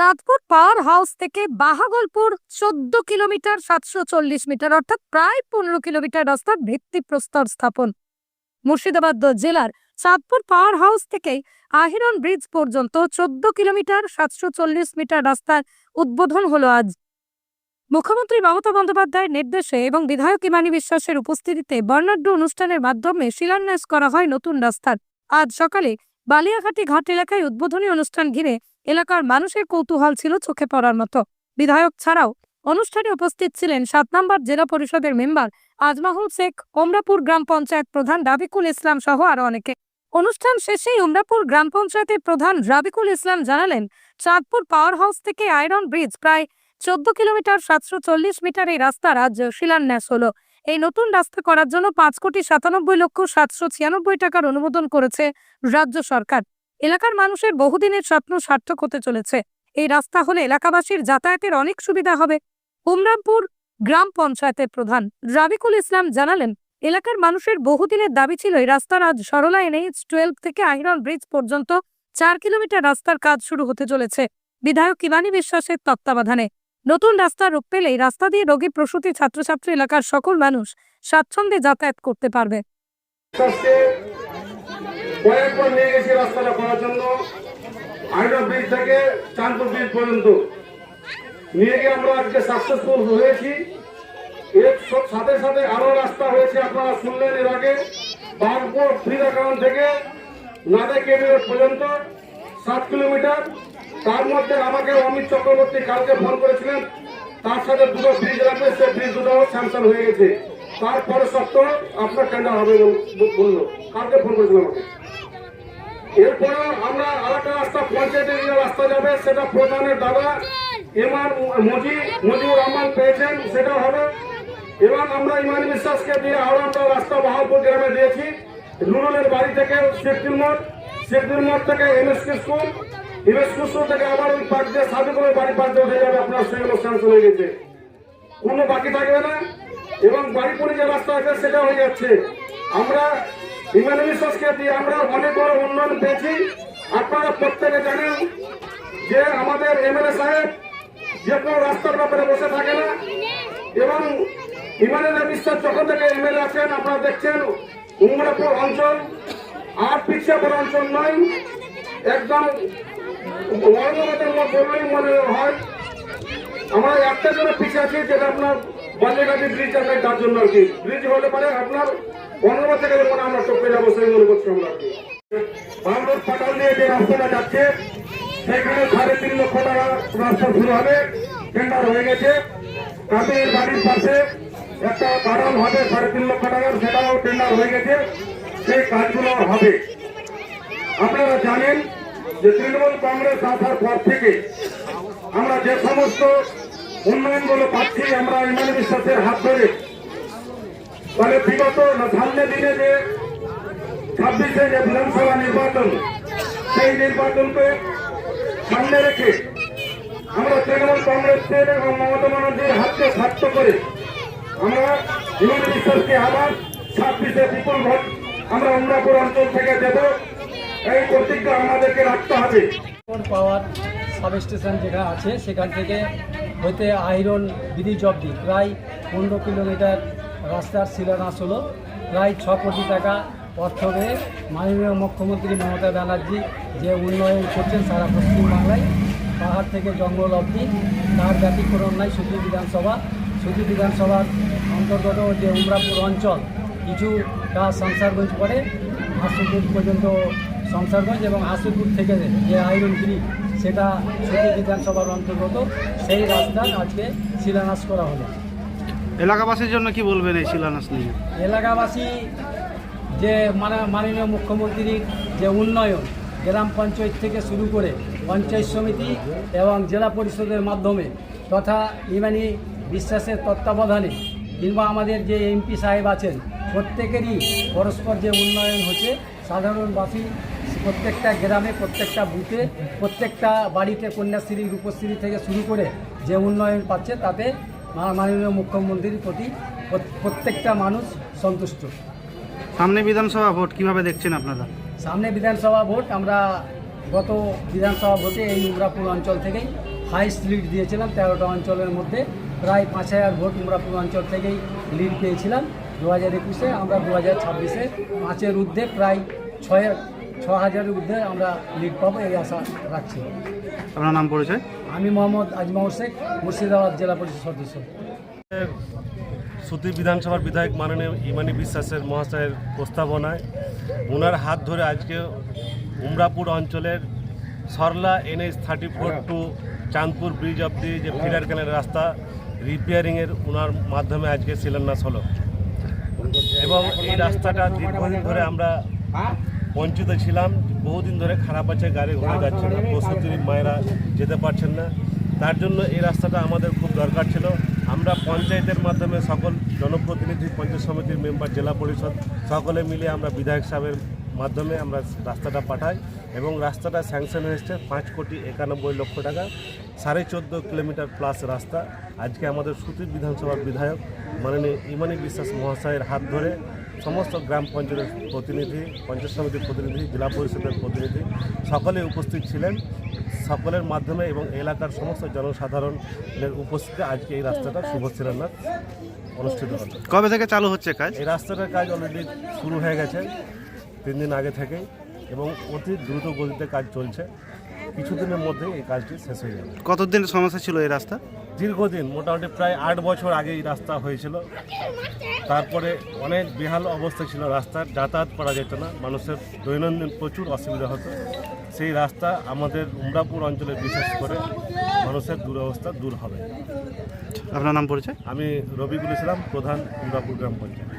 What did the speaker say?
Chandpur power house থেকে বাহাগলপুর চোদ্দ kilometre সাতশো চল্লিশ মিটার, অর্থাৎ প্রায় পনেরো কিলোমিটার রাস্তার ভিত্তিপ্রস্তর স্থাপন। মুর্শিদাবাদ জেলার চাঁদপুর পাওয়ার হাউস থেকে আহিরন ব্রিজ পর্যন্ত চোদ্দ কিলোমিটার সাতশো চল্লিশ মিটার রাস্তার উদ্বোধন হলো আজ। মুখ্যমন্ত্রী মমতা বন্দ্যোপাধ্যায়ের নির্দেশে এবং বিধায়ক ইমানি বিশ্বাসের উপস্থিতিতে বর্ণাঢ্য অনুষ্ঠানের মাধ্যমে শিলান্যাস করা হয় নতুন রাস্তার। আজ সকালে বালিয়াঘাটি ঘাট এলাকায় উদ্বোধনী অনুষ্ঠান ঘিরে এলাকার মানুষের কৌতূহল ছিল চোখে পড়ার মতো। বিধায়ক ছাড়াও অনুষ্ঠানে উপস্থিত ছিলেন সাত নম্বর জেলা পরিষদের মেম্বার আজমাহুল শেখ ওমরাপুর গ্রাম পঞ্চায়েত প্রধান রাবিকুল ইসলাম সহ আরও অনেকে। অনুষ্ঠান শেষেই উমরাপুর গ্রাম পঞ্চায়েতের প্রধান রাবিকুল ইসলাম জানালেন, চাঁদপুর পাওয়ার হাউস থেকে আয়রন ব্রিজ প্রায় চোদ্দ কিলোমিটার সাতশো চল্লিশ মিটার এই রাস্তার আজ শিলান্যাস হলো। এই নতুন রাস্তা করার জন্য পাঁচ কোটি সাতানব্বই লক্ষ সাতশো ছিয়ানব্বই টাকার অনুমোদন করেছে রাজ্য সরকার। এলাকার মানুষের বহুদিনের স্বপ্ন সার্থক হতে চলেছে। এই রাস্তা হলে এলাকাবাসীর যাতায়াতের অনেক সুবিধা হবে। উমরামপুর গ্রাম পঞ্চায়েতের প্রধান রাবিকুল ইসলাম জানালেন, এলাকার মানুষের বহুদিনের দাবি ছিল এই রাস্তার আজ সরলা এনএইচ টুয়েলভ থেকে আহিরন ব্রিজ পর্যন্ত চার কিলোমিটার রাস্তার কাজ শুরু হতে চলেছে। বিধায়ক কিমানি বিশ্বাসের তত্ত্বাবধানে নতুন রাস্তা রূপ পেলেই রাস্তা দিয়ে রোগী প্রসূতি ছাত্রছাত্রী এলাকার সকল মানুষ স্বাচ্ছন্দ্যে যাতায়াত করতে পারবে। আপনারা শুনলেন এর আগে। বাগপুর ফ্রিজ অ্যাকাউন্ট থেকে নাদে পর্যন্ত। সাত কিলোমিটার। তার মধ্যে আমাকে অমিত চক্রবর্তী কালকে ফোন করেছিলেন। তার সাথে দুটো ব্রিজ লাগবে, সে ব্রিজ দুটো স্যাংশন হয়ে গেছে। তারপরে সপ্তাহ আপনার টেন্ডার হবে বল- বলল। কালকে ফোন করেছিল আমাকে। এরপরে আমরা আরেকটা রাস্তা পঞ্চায়েতের যে রাস্তা যাবে, সেটা প্রধানের দাদা, এমআর মজি মজিবুর রহমান পেয়েছেন সেটা হবে। এবং আমরা ইমানি বিশ্বাসকে দিয়ে আরও আমরা রাস্তা বাহালপুর গ্রামে দিয়েছি। রুরালের বাড়ি থেকে শেখদুল মোড়। শেখদুল মোড় থেকে এমএসকে স্কুল এমএসকে স্কুল থেকে আবার ওই পার্ক দিয়ে সাধু করে বাড়ি পার্ক দিয়ে যাবে আপনার সেই অনুষ্ঠান চলে গেছে। কোনো বাকি থাকবে না এবং বাড়িপুরে যে রাস্তা আছে সেটা হয়ে যাচ্ছে। আমরা ইমানি বিশ্বাসকে দিয়ে আমরা অনেক বড় উন্নয়ন পেয়েছি। আপনারা প্রত্যেকে জানেন যে আমাদের এমএলএ সাহেব যে কোনো রাস্তার ব্যাপারে বসে থাকে না এবং ইমানুল্লাহ বিশ্বাস যখন থেকে এমএলএ আছেন, আপনারা দেখছেন উমরাপুর অঞ্চল আর পিছিয়ে পড়া অঞ্চল নয় একদম বললেই মনে হয়। আমরা একটা জন্য পিছিয়ে আছি, যেটা আপনার বালিয়াঘাটি ব্রিজ আছে, তার জন্য আর কি। ব্রিজ হলে পরে আপনার পনেরো থেকে যখন আমরা টপকে যাব সেই মনে করছি আমরা আর কি। বাংলোর পাটাল দিয়ে যে রাস্তাটা যাচ্ছে সেখানে সাড়ে তিন লক্ষ টাকা রাস্তা শুরু হবে টেন্ডার হয়ে গেছে। তাদের বাড়ির পাশে একটা কারণ হবে, সাড়ে তিন লক্ষ টাকার, সেটাও টেন্ডার হয়ে গেছে। সেই কাজগুলো হবে। আপনারা জানেন যে তৃণমূল কংগ্রেস আসার পর থেকে আমরা যে সমস্ত উন্নয়নগুলো পাচ্ছি, আমরা ইমানি বিশ্বাসের হাত ধরে। তাহলে বিগত সামনে দিনে যে ছাব্বিশে যে বিধানসভা নির্বাচন, সেই নির্বাচনকে সামনে রেখে আমরা তৃণমূল কংগ্রেসের এবং মমতা ব্যানার্জির হাতকে সার্থ করে আমরা ইমানি বিশ্বাসকে আবার ছাব্বিশে বিপুল ভোট আমরা অমরাপুর অঞ্চল থেকে দেব এই প্রতিজ্ঞা আমাদেরকে রাখতে হবে। পাওয়ার সাব স্টেশন যেখানে আছে, সেখান থেকে হইতে আয়রন ব্রিজ অবধি প্রায় পনেরো কিলোমিটার রাস্তার শিলান্যাস হলো প্রায় ছ কোটি টাকা অর্থ ব্যয়ে মাননীয় মুখ্যমন্ত্রী মমতা ব্যানার্জি যে উন্নয়ন করছেন সারা পশ্চিমবাংলায়, পাহাড় থেকে জঙ্গল অবধি, তার ব্যতিক্রম নাই সুদী বিধানসভা। সুদী বিধানসভার অন্তর্গত যে উমরাপুর অঞ্চল, কিছু কাজ সংসারগঞ্জ পড়ে হাসুপুর পর্যন্ত সংসারগঞ্জ এবং হাসুপুর থেকে যে আয়রন ব্রিজ সেটা সুদী বিধানসভার অন্তর্গত সেই রাস্তা আজকে শিলান্যাস করা হলো। এলাকাবাসীর জন্য কি বলবেন এই শিলান্যাস নিয়ে? এলাকাবাসী যে মানে মাননীয় মুখ্যমন্ত্রীর যে উন্নয়ন গ্রাম পঞ্চায়েত থেকে শুরু করে পঞ্চায়েত সমিতি এবং জেলা পরিষদের মাধ্যমে তথা ইমানি বিশ্বাসের তত্ত্বাবধানে কিংবা আমাদের যে এমপি সাহেব আছেন প্রত্যেকেরই পরস্পর যে উন্নয়ন হচ্ছে সাধারণবাসী প্রত্যেকটা গ্রামে প্রত্যেকটা বুথে প্রত্যেকটা বাড়িতে কন্যাশ্রী রূপশ্রী থেকে শুরু করে যে উন্নয়ন পাচ্ছে তাতে মাননীয় মুখ্যমন্ত্রীর প্রতি প্রত- প্রত্যেকটা মানুষ সন্তুষ্ট। সামনে বিধানসভা ভোট কীভাবে দেখছেন আপনারা? সামনে বিধানসভা ভোট আমরা গত বিধানসভা ভোটে এই উমরাপুর অঞ্চল থেকেই হাইস্ট লিড দিয়েছিলাম তেরোটা অঞ্চলের মধ্যে। প্রায় পাঁচ হাজার ভোট উমরাপুর অঞ্চল থেকেই লিড পেয়েছিলাম। দু হাজার একুশে আমরা দু হাজার ছাব্বিশে পাঁচের ঊর্ধ্বে প্রায় ছয় ছ হাজারের ঊর্ধ্বে আমরা লিড পাবো এই আশা রাখছি। আপনার নাম পরিচয়? আমি মোহাম্মদ আজমাউর শেখ মুর্শিদাবাদ জেলা পরিষদ সদস্য। সুতি বিধানসভার বিধায়ক মাননীয় ইমানি বিশ্বাসের মহাশয়ের প্রস্তাবনায় ওনার হাত ধরে আজকে উমরাপুর অঞ্চলের Sarala NH thirty four to Chandpur bridge অব্দি যে ফিডার ক্যানেল রাস্তা রিপেয়ারিংয়ের ওনার মাধ্যমে আজকে শিলান্যাস হলো। এবং এই রাস্তাটা দীর্ঘদিন ধরে আমরা বঞ্চিত ছিলাম, বহুদিন ধরে খারাপ আছে, গাড়ি ঘোড়া যাচ্ছে না প্রসূতির মায়েরা যেতে পারছেন না। তার জন্য এই রাস্তাটা আমাদের খুব দরকার ছিল। আমরা পঞ্চায়েতের মাধ্যমে সকল জনপ্রতিনিধি, পঞ্চায়েত সমিতির মেম্বার, জেলা পরিষদ সকলে মিলে আমরা বিধায়ক সাহেবের মাধ্যমে আমরা রাস্তাটা পাঠাই এবং রাস্তাটা স্যাংশন হয়েছে পাঁচ কোটি একানব্বই লক্ষ টাকা। সাড়ে চোদ্দ কিলোমিটার প্লাস রাস্তা। আজকে আমাদের সুতির বিধানসভার বিধায়ক মাননীয় ইমানি বিশ্বাস মহাশয়ের হাত ধরে সমস্ত গ্রাম পঞ্চায়েতের প্রতিনিধি পঞ্চায়েত সমিতির প্রতিনিধি জেলা পরিষদের প্রতিনিধি সকলে উপস্থিত ছিলেন। সকলের মাধ্যমে এবং এলাকার সমস্ত জনসাধারণের উপস্থিতিতে আজকে এই রাস্তাটা শুভ শিলান্যাস অনুষ্ঠিত হলো। কবে থেকে চালু হচ্ছে কাজ? এই রাস্তাটার কাজ অলরেডি শুরু হয়ে গেছে তিন দিন আগে থেকেই এবং অতি দ্রুত গতিতে কাজ চলছে। কিছুদিনের মধ্যে এই কাজটি শেষ হয়ে যাবে। কতদিন সমস্যা ছিল এই রাস্তা? দীর্ঘদিন মোটামুটি প্রায় আট বছর আগে এই রাস্তা হয়েছিল। তারপরে অনেক বেহাল অবস্থা ছিল রাস্তার যাতায়াত করা যেত না মানুষের দৈনন্দিন প্রচুর অসুবিধা হতো। সেই রাস্তা আমাদের উমরাপুর অঞ্চলে বিশেষ করে মানুষের দুরবস্থা দূর হবে। আপনার নাম পরিচয়? আমি রবিকুল ইসলাম প্রধান উমরাপুর গ্রাম পঞ্চায়েত।